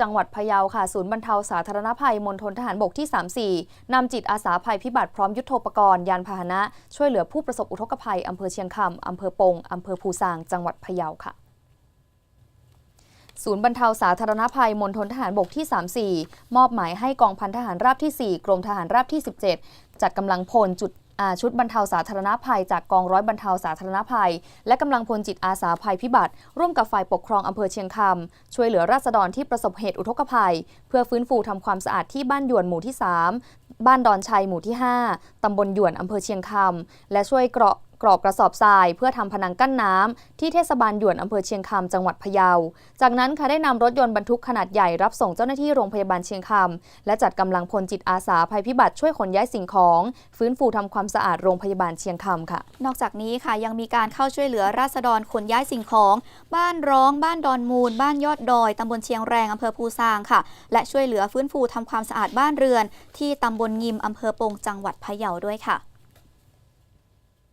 จังหวัดพะเยาค่ะ ศูนย์บรรเทาสาธารณภัยมณฑลทหารบกที่ 34 นำจิตอาสาภัยพิบัติพร้อมยุทโธปกรณ์ยานพาหนะ ช่วยเหลือผู้ประสบอุทกภัย อำเภอเชียงคำอำเภอปงอำเภอภูซาง จังหวัดพะเยาค่ะศูนย์บรรเทาสาธารณภัยมณฑลทหารบกที่ 34 มอบหมายให้กองพันทหารราบที่ 4 กรมทหารราบที่ 17 จัดกำลังพลจุด ชุดบรรเทาสาธารณภัย จากกองร้อยบรรเทาสาธารณภัย และกำลังพลจิตอาสาภัยพิบัติ ร่วมกับฝ่ายปกครองอำเภอเชียงคำช่วยเหลือราษฎรที่ประสบเหตุอุทกภัย เพื่อฟื้นฟูทำความสะอาดที่บ้านหยวนหมู่ที่ 3 บ้านดอนชัยหมู่ที่ 5 ตำบลหยวนอำเภอเชียงคำและช่วยเกราะ กรอกกระสอบทราย เพื่อทำพนังกั้นน้ำที่เทศบาลหยวนอำเภอเชียงคำจังหวัดพะเยา จากนั้นค่ะได้นำรถยนต์บรรทุกขนาดใหญ่รับส่งเจ้าหน้าที่โรงพยาบาลเชียงคำและจัดกำลังพลจิตอาสาภัยพิบัติช่วยขนย้ายสิ่งของ ฟื้นฟูทำความสะอาดโรงพยาบาลเชียงคำค่ะ นอกจากนี้ค่ะยังมีการเข้าช่วยเหลือราษฎรขนย้ายสิ่งของ บ้านร้อง บ้านดอนมูล บ้านยอดดอยตำบลเชียงแรงอำเภอภูซางค่ะ และช่วยเหลือฟื้นฟูทำความสะอาดบ้านเรือน ที่ตำบลงิมอำเภอปงจังหวัดพะเยาด้วยค่ะ